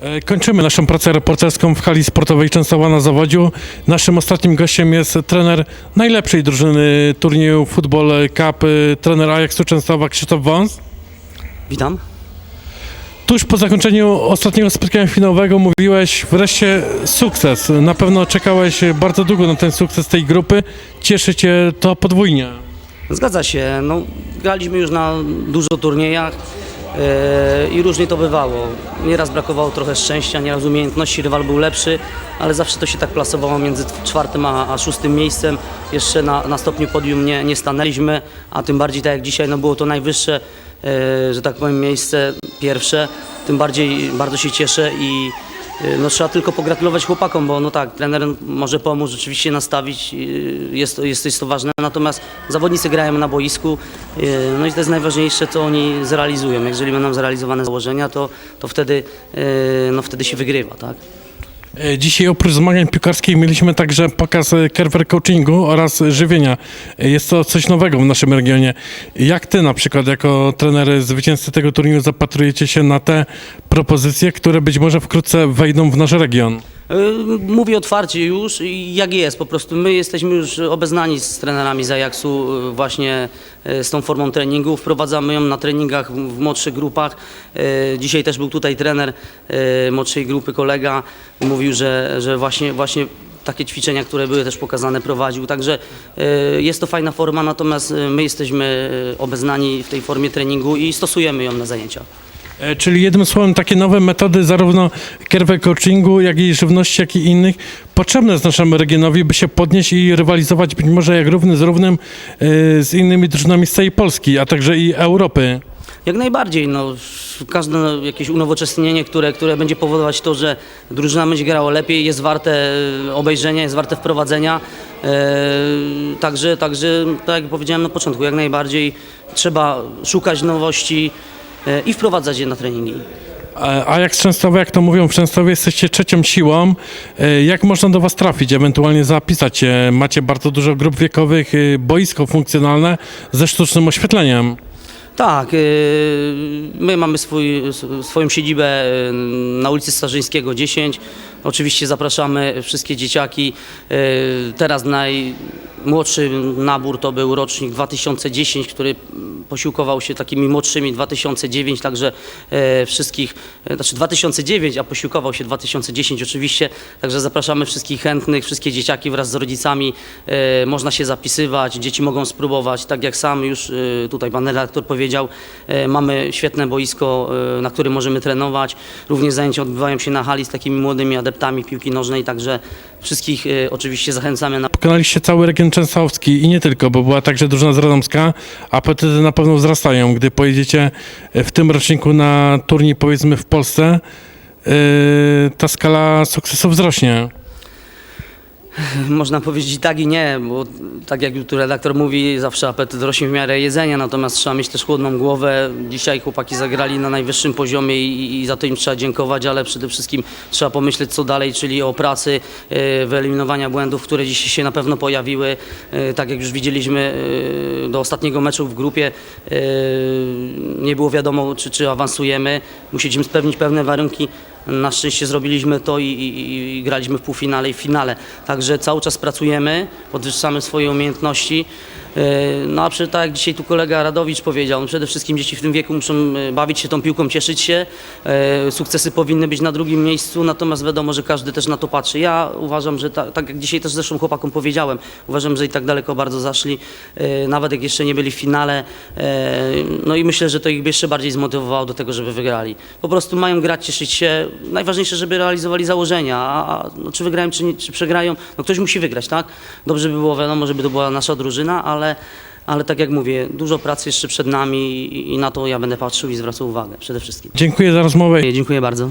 E, Kończymy naszą pracę reporterską w hali sportowej Częstochowa na Zawodziu. Naszym ostatnim gościem jest trener najlepszej drużyny turnieju Football Cup, e, trener Ajaxu Częstochowa Krzysztof Wąs. Witam. Tuż po zakończeniu ostatniego spotkania finałowego mówiłeś wreszcie sukces. Na pewno czekałeś bardzo długo na ten sukces tej grupy. Cieszy cię to podwójnie. Zgadza się. No, graliśmy już na dużo turniejach i różnie to bywało. Nieraz brakowało trochę szczęścia, nieraz umiejętności, rywal był lepszy, ale zawsze to się tak plasowało między czwartym a, a szóstym miejscem. Jeszcze na, na stopniu podium nie, nie stanęliśmy, a tym bardziej tak jak dzisiaj no, było to najwyższe, e, że tak powiem, miejsce pierwsze. Tym bardziej bardzo się cieszę i no, trzeba tylko pogratulować chłopakom, bo no tak, trener może pomóc rzeczywiście nastawić, y, jest jest, jest to ważne, natomiast zawodnicy grają na boisku, y, no i to jest najważniejsze, co oni zrealizują. Jeżeli będą zrealizowane założenia, to, to wtedy, y, no, wtedy się wygrywa, tak? E, Dzisiaj oprócz zmagań piłkarskich mieliśmy także pokaz e, kerwer coachingu oraz żywienia. E, Jest to coś nowego w naszym regionie. Jak ty na przykład jako trener zwycięzcy tego turnieju zapatrujecie się na te propozycje, które być może wkrótce wejdą w nasz region? Y, Mówię otwarcie już jak jest, po prostu my jesteśmy już obeznani z trenerami z Ajaxu y, właśnie y, z tą formą treningu, wprowadzamy ją na treningach w młodszych grupach. Dzisiaj też był tutaj trener młodszej grupy, kolega, mówił, że, że właśnie, właśnie takie ćwiczenia, które były też pokazane, prowadził. Także jest to fajna forma, natomiast my jesteśmy obeznani w tej formie treningu i stosujemy ją na zajęciach. E, Czyli jednym słowem takie nowe metody zarówno kerwer coachingu, jak i żywności, jak i innych potrzebne jest naszemu regionowi, by się podnieść i rywalizować być może jak równy z równym e, z innymi drużynami z całej Polski, a także i Europy. Jak najbardziej. No, każde jakieś unowocześnienie, które, które będzie powodować to, że drużyna będzie grała lepiej, jest warte e, obejrzenia, jest warte wprowadzenia. E, także, także, tak jak powiedziałem na początku, jak najbardziej trzeba szukać nowości i wprowadzać je na treningi. A jak z Częstowa, jak to mówią w Częstowie, jesteście trzecią siłą. E, Jak można do Was trafić, ewentualnie zapisać się? Macie bardzo dużo grup wiekowych, e, boisko funkcjonalne ze sztucznym oświetleniem. Tak, my mamy swój, swoją siedzibę na ulicy Starzyńskiego 10. Oczywiście zapraszamy wszystkie dzieciaki. Teraz najmłodszy nabór to był rocznik 2010, który posiłkował się takimi młodszymi 2009, także e, wszystkich, e, znaczy 2009, a posiłkował się 2010 oczywiście, także zapraszamy wszystkich chętnych, wszystkie dzieciaki wraz z rodzicami, e, można się zapisywać, dzieci mogą spróbować, tak jak sam już tutaj pan redaktor powiedział, mamy świetne boisko, na którym możemy trenować, również zajęcia odbywają się na hali z takimi młodymi adeptami piłki nożnej, także wszystkich oczywiście zachęcamy na Pokonaliście cały region częstochowski i nie tylko, bo była także drużyna z Radomska. Apetyty na pewno wzrastają, gdy pojedziecie e, w tym roczniku na turniej powiedzmy w Polsce. e, Ta skala sukcesu wzrośnie. Można powiedzieć tak i nie, bo tak jak tu redaktor mówi, zawsze apetyt rośnie w miarę jedzenia, natomiast trzeba mieć też chłodną głowę. Dzisiaj chłopaki zagrali na najwyższym poziomie i, i za to im trzeba dziękować, ale przede wszystkim trzeba pomyśleć co dalej, czyli o pracy, e, wyeliminowania błędów, które dzisiaj się na pewno pojawiły. E, Tak jak już widzieliśmy e, do ostatniego meczu w grupie, nie było wiadomo czy, czy awansujemy. Musieliśmy spełnić pewne warunki. Na szczęście zrobiliśmy to i, i, i graliśmy w półfinale i w finale. Także cały czas pracujemy, podwyższamy swoje umiejętności. E, No a przy, tak jak dzisiaj tu kolega Radowicz powiedział, no przede wszystkim dzieci w tym wieku muszą e, bawić się tą piłką, cieszyć się. E, Sukcesy powinny być na drugim miejscu, natomiast wiadomo, że każdy też na to patrzy. Ja uważam, że ta, tak jak dzisiaj też zresztą chłopakom powiedziałem, uważam, że i tak daleko bardzo zaszli, nawet jak jeszcze nie byli w finale. No i myślę, że to ich jeszcze bardziej zmotywowało do tego, żeby wygrali. Po prostu mają grać, cieszyć się. Najważniejsze, żeby realizowali założenia, a no, czy wygrają, czy, nie, czy przegrają, no ktoś musi wygrać, tak? Dobrze by było, wiadomo, żeby to była nasza drużyna, ale, ale tak jak mówię, dużo pracy jeszcze przed nami i, i na to ja będę patrzył i zwracał uwagę przede wszystkim. Dziękuję za rozmowę. Dziękuję bardzo.